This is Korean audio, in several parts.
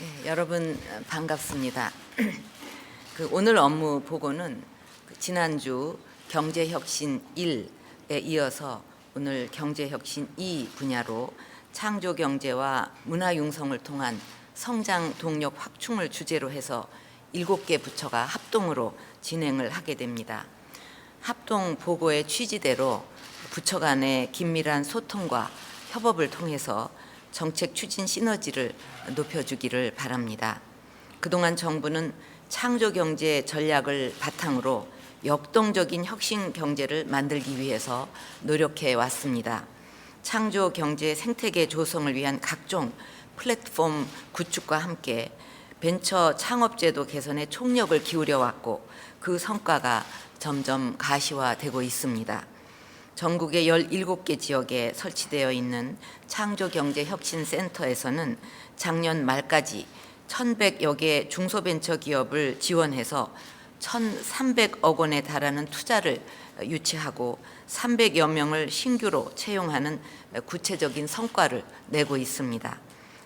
예, 여러분 어, 반갑습니다. 그 오늘 업무 보고는 그 지난주 경제혁신 1에 이어서 오늘 경제혁신 2 분야로 창조 경제와 문화 융성을 통한 성장 동력 확충을 주제로 해서 일곱 개 부처가 합동으로 진행을 하게 됩니다. 합동 보고의 취지대로 부처 간의 긴밀한 소통과 협업을 통해서 정책 추진 시너지를 높여주기를 바랍니다. 그동안 정부는 창조 경제 전략을 바탕으로 역동적인 혁신 경제를 만들기 위해서 노력해 왔습니다. 창조 경제 생태계 조성을 위한 각종 플랫폼 구축과 함께 벤처 창업제도 개선에 총력을 기울여 왔고 그 성과가 점점 가시화되고 있습니다. 전국의 17개 지역에 설치되어 있는 창조경제혁신센터에서는 작년 말까지 1,100여 개 중소벤처기업을 지원해서 1,300억 원에 달하는 투자를 유치하고 300여 명을 신규로 채용하는 구체적인 성과를 내고 있습니다.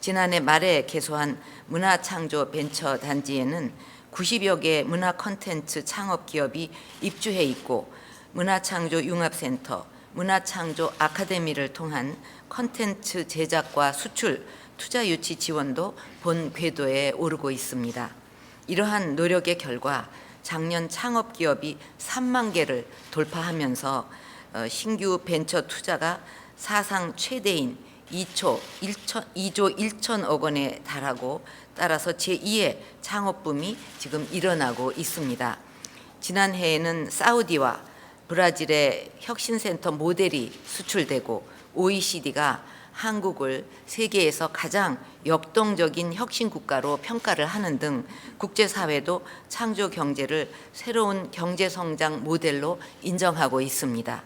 지난해 말에 개소한 문화창조 벤처 단지에는 90여 개 문화 콘텐츠 창업 기업이 입주해 있고 문화창조 융합센터, 문화창조 아카데미를 통한 콘텐츠 제작과 수출, 투자 유치 지원도 본 궤도에 오르고 있습니다. 이러한 노력의 결과 작년 창업 기업이 3만 개를 돌파하면서 어, 신규 벤처 투자가 사상 최대인 2초 1천, 2조 1천억 원에 달하고 따라서 제2의 창업붐이 지금 일어나고 있습니다. 지난해에는 사우디와 브라질의 혁신센터 모델이 수출되고 OECD가 한국을 세계에서 가장 역동적인 혁신 국가로 평가를 하는 등 국제사회도 창조 경제를 새로운 경제 성장 모델로 인정하고 있습니다.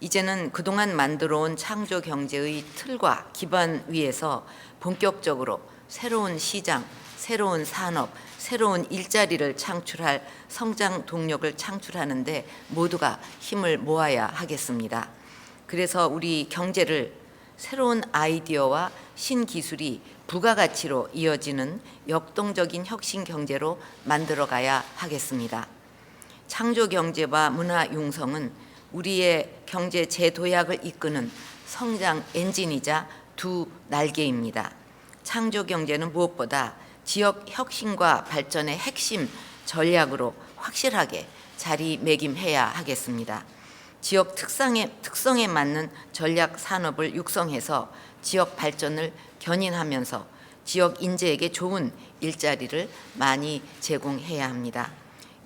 이제는 그동안 만들어 온 창조 경제의 틀과 기반 위에서 본격적으로 새로운 시장, 새로운 산업, 새로운 일자리를 창출할 성장 동력을 창출하는데 모두가 힘을 모아야 하겠습니다. 그래서 우리 경제를 새로운 아이디어와 신기술이 부가가치로 이어지는 역동적인 혁신 경제로 만들어 가야 하겠습니다. 창조 경제와 문화 융성은 우리의 경제 재도약을 이끄는 성장 엔진이자 두 날개입니다. 창조 경제는 무엇보다 지역 혁신과 발전의 핵심 전략으로 확실하게 자리매김해야 하겠습니다. 지역 특성에, 특성에 맞는 전략 산업을 육성해서 지역 발전을 견인하면서 지역 인재에게 좋은 일자리를 많이 제공해야 합니다.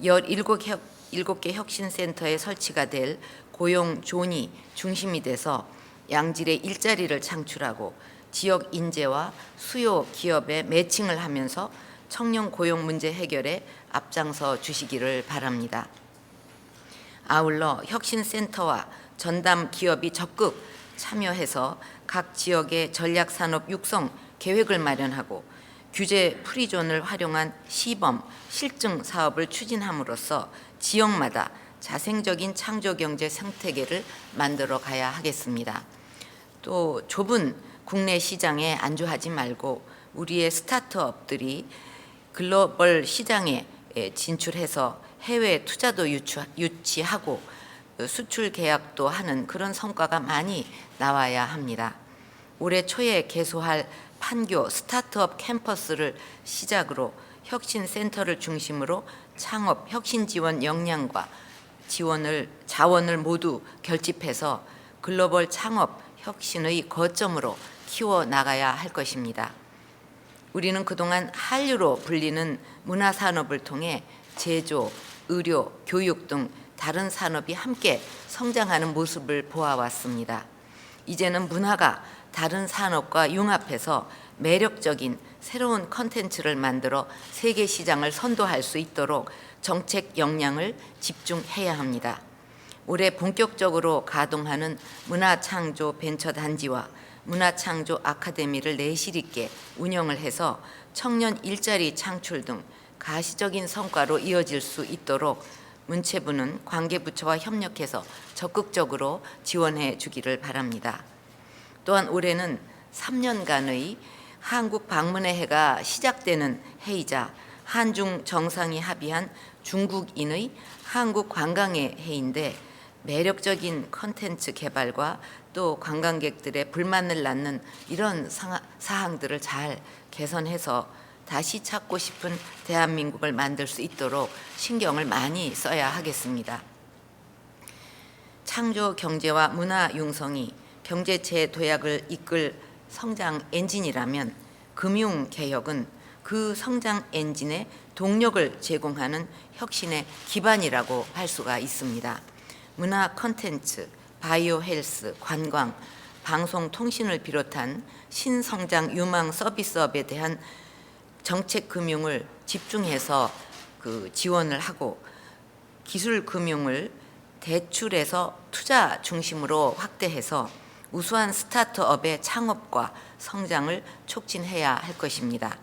17개 혁신센터에 설치가 될 고용 존이 중심이 돼서 양질의 일자리를 창출하고 지역 인재와 수요 기업의 매칭을 하면서 청년 고용 문제 해결에 앞장서 주시기를 바랍니다. 아울러 혁신센터와 전담 기업이 적극 참여해서 각 지역의 전략 산업 육성 계획을 마련하고 규제 프리존을 활용한 시범 실증 사업을 추진함으로써 지역마다 자생적인 창조 경제 생태계를 만들어 가야 하겠습니다. 또 좁은 국내 시장에 안주하지 말고 우리의 스타트업들이 글로벌 시장에 진출해서 해외 투자도 유치하고 수출 계약도 하는 그런 성과가 많이 나와야 합니다. 올해 초에 개소할 판교 스타트업 캠퍼스를 시작으로 혁신 센터를 중심으로 창업 혁신 지원 역량과 지원을 자원을 모두 결집해서 글로벌 창업 혁신의 거점으로 키워 나가야 할 것입니다. 우리는 그동안 한류로 불리는 문화 산업을 통해 제조, 의료, 교육 등 다른 산업이 함께 성장하는 모습을 보아왔습니다. 이제는 문화가 다른 산업과 융합해서 매력적인 새로운 컨텐츠를 만들어 세계 시장을 선도할 수 있도록 정책 역량을 집중해야 합니다. 올해 본격적으로 가동하는 문화창조 벤처단지와 문화창조 아카데미를 내실 있게 운영을 해서 청년 일자리 창출 등 가시적인 성과로 이어질 수 있도록 문체부는 관계부처와 협력해서 적극적으로 지원해 주기를 바랍니다. 또한 올해는 3년간의 한국 방문의 해가 시작되는 해이자 한중 정상이 합의한 중국인의 한국 관광의 해인데 매력적인 컨텐츠 개발과 또 관광객들의 불만을 낳는 이런 사항들을 잘 개선해서 다시 찾고 싶은 대한민국을 만들 수 있도록 신경을 많이 써야 하겠습니다. 창조 경제와 문화 융성이 경제체 도약을 이끌 성장 엔진이라면 금융 개혁은 그 성장 엔진의 동력을 제공하는 혁신의 기반이라고 할 수가 있습니다. 문화 콘텐츠, 바이오 헬스, 관광, 방송 통신을 비롯한 신성장 유망 서비스업에 대한 정책 금융을 집중해서 그 지원을 하고 기술 금융을 대출에서 투자 중심으로 확대해서 우수한 스타트업의 창업과 성장을 촉진해야 할 것입니다.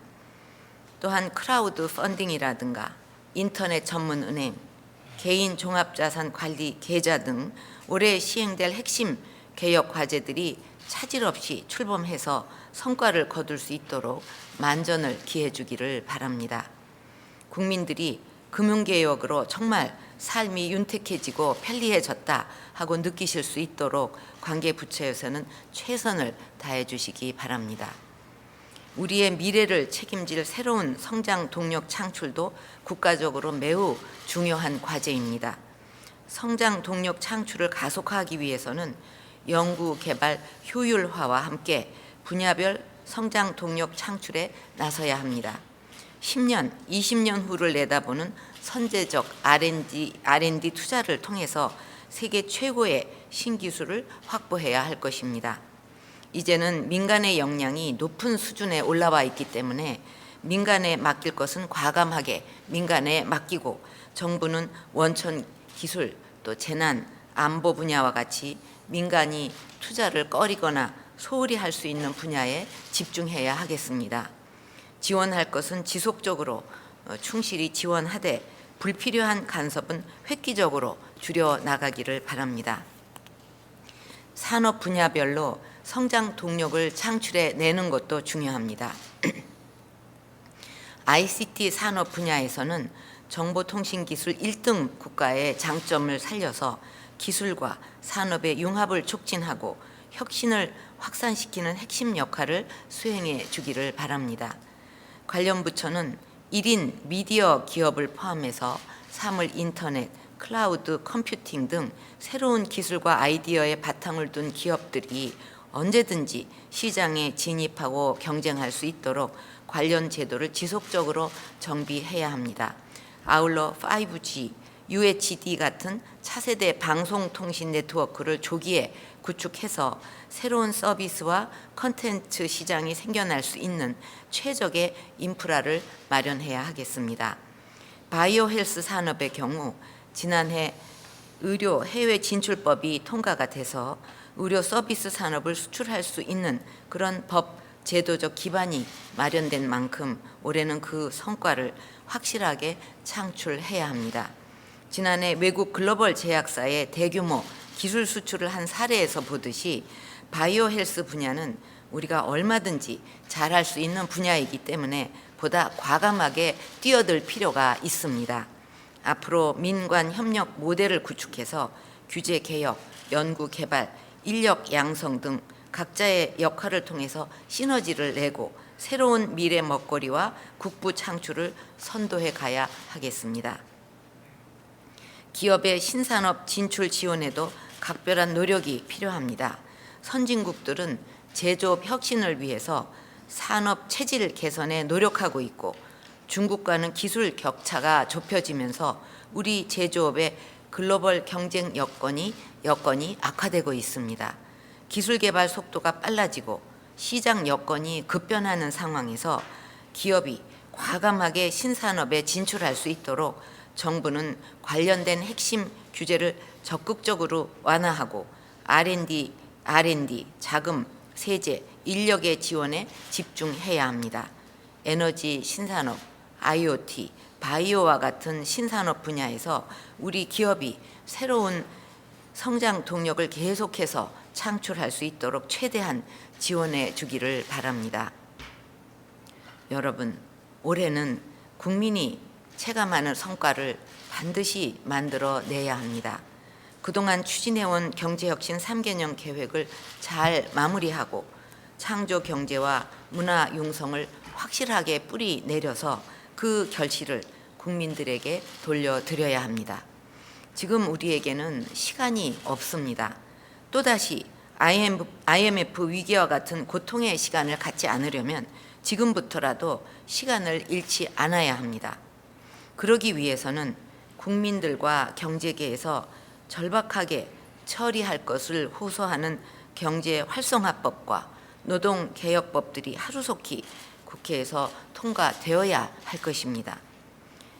또한 크라우드 펀딩이라든가 인터넷 전문 은행, 개인 종합자산 관리 계좌 등 올해 시행될 핵심 개혁 과제들이 차질 없이 출범해서 성과를 거둘 수 있도록 만전을 기해 주기를 바랍니다. 국민들이 금융개혁으로 정말 삶이 윤택해지고 편리해졌다 하고 느끼실 수 있도록 관계 부처에서는 최선을 다해 주시기 바랍니다. 우리의 미래를 책임질 새로운 성장 동력 창출도 국가적으로 매우 중요한 과제입니다. 성장 동력 창출을 가속화하기 위해서는 연구 개발 효율화와 함께 분야별 성장 동력 창출에 나서야 합니다. 10년, 20년 후를 내다보는 선제적 R&D, R&D 투자를 통해서 세계 최고의 신기술을 확보해야 할 것입니다. 이제는 민간의 역량이 높은 수준에 올라와 있기 때문에 민간에 맡길 것은 과감하게 민간에 맡기고 정부는 원천 기술 또 재난 안보 분야와 같이 민간이 투자를 꺼리거나 소홀히 할 수 있는 분야에 집중해야 하겠습니다. 지원할 것은 지속적으로 어, 충실히 지원하되 불필요한 간섭은 획기적으로 줄여 나가기를 바랍니다. 산업 분야별로 성장 동력을 창출해 내는 것도 중요합니다. ICT 산업 분야에서는 정보통신기술 1등 국가의 장점을 살려서 기술과 산업의 융합을 촉진하고 혁신을 확산시키는 핵심 역할을 수행해 주기를 바랍니다. 관련 부처는 1인 미디어 기업을 포함해서 사물 인터넷, 클라우드 컴퓨팅 등 새로운 기술과 아이디어의 바탕을 둔 기업들이 언제든지 시장에 진입하고 경쟁할 수 있도록 관련 제도를 지속적으로 정비해야 합니다. 아울러 5G, UHD 같은 차세대 방송통신 네트워크를 조기에 구축해서 새로운 서비스와 컨텐츠 시장이 생겨날 수 있는 최적의 인프라를 마련해야 하겠습니다. 바이오 헬스 산업의 경우 지난해 의료 해외 진출법이 통과가 돼서 의료 서비스 산업을 수출할 수 있는 그런 법 제도적 기반이 마련된 만큼 올해는 그 성과를 확실하게 창출해야 합니다. 지난해 외국 글로벌 제약사의 대규모 기술 수출을 한 사례에서 보듯이 바이오 헬스 분야는 우리가 얼마든지 잘할 수 있는 분야이기 때문에 보다 과감하게 뛰어들 필요가 있습니다. 앞으로 민관 협력 모델을 구축해서 규제 개혁, 연구 개발, 인력 양성 등 각자의 역할을 통해서 시너지를 내고 새로운 미래 먹거리와 국부 창출을 선도해 가야 하겠습니다. 기업의 신산업 진출 지원에도 각별한 노력이 필요합니다. 선진국들은 제조업 혁신을 위해서 산업 체질 개선에 노력하고 있고 중국과는 기술 격차가 좁혀지면서 우리 제조업의 글로벌 경쟁 여건이 여건이 악화되고 있습니다. 기술 개발 속도가 빨라지고 시장 여건이 급변하는 상황에서 기업이 과감하게 신산업에 진출할 수 있도록 정부는 관련된 핵심 규제를 적극적으로 완화하고 R&D, R&D, 자금, 세제, 인력의 지원에 집중해야 합니다. 에너지 신산업, IoT, 바이오와 같은 신산업 분야에서 우리 기업이 새로운 성장 동력을 계속해서 창출할 수 있도록 최대한 지원해 주기를 바랍니다. 여러분, 올해는 국민이 체감하는 성과를 반드시 만들어 내야 합니다. 그동안 추진해온 경제혁신 3개년 계획을 잘 마무리하고 창조 경제와 문화 융성을 확실하게 뿌리 내려서 그 결실을 국민들에게 돌려드려야 합니다. 지금 우리에게는 시간이 없습니다. 또다시 IMF 위기와 같은 고통의 시간을 갖지 않으려면 지금부터라도 시간을 잃지 않아야 합니다. 그러기 위해서는 국민들과 경제계에서 절박하게 처리할 것을 호소하는 경제 활성화법과 노동 개혁법들이 하루속히 국회에서 통과되어야 할 것입니다.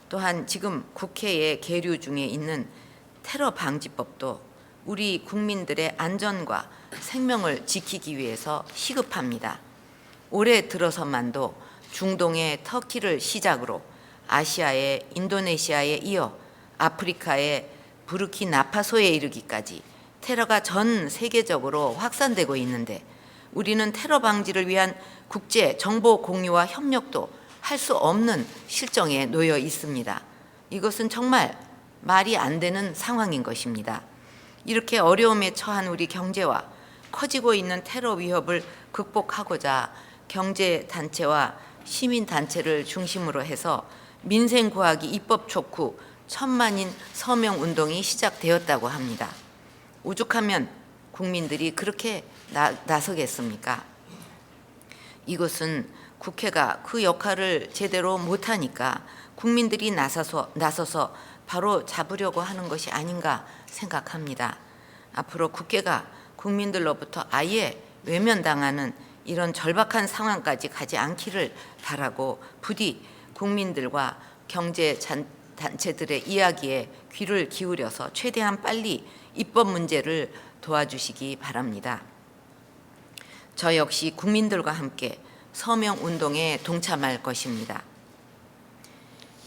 또한 지금 국회에 계류 중에 있는 테러 방지법도 우리 국민들의 안전과 생명을 지키기 위해서 시급합니다. 올해 들어서만도 중동의 터키를 시작으로 아시아의 인도네시아에 이어 아프리카의 부르키나파소에 이르기까지 테러가 전 세계적으로 확산되고 있는데 우리는 테러 방지를 위한 국제 정보 공유와 협력도 할 수 없는 실정에 놓여 있습니다. 이것은 정말 말이 안 되는 상황인 것입니다. 이렇게 어려움에 처한 우리 경제와 커지고 있는 테러 위협을 극복하고자 경제 단체와 시민 단체를 중심으로 해서 민생 구하기 입법 촉구 천만인 서명 운동이 시작되었다고 합니다. 오죽하면 국민들이 그렇게 나, 나서겠습니까? 이것은 국회가 그 역할을 제대로 못하니까 국민들이 나서서 나서서 바로 잡으려고 하는 것이 아닌가 생각합니다. 앞으로 국회가 국민들로부터 아예 외면당하는 이런 절박한 상황까지 가지 않기를 바라고 부디 국민들과 경제 잔- 단체들의 이야기에 귀를 기울여서 최대한 빨리 입법 문제를 도와주시기 바랍니다. 저 역시 국민들과 함께 서명 운동에 동참할 것입니다.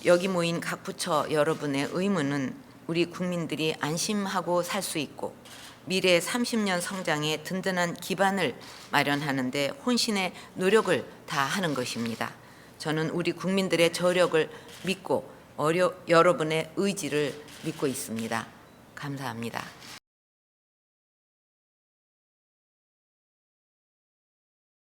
여기 모인 각 부처 여러분의 의무는 우리 국민들이 안심하고 살 수 있고 미래 30년 성장의 든든한 기반을 마련하는 데 혼신의 노력을 다하는 것입니다. 저는 우리 국민들의 저력을 믿고 어려, 여러분의 의지를 믿고 있습니다. 감사합니다.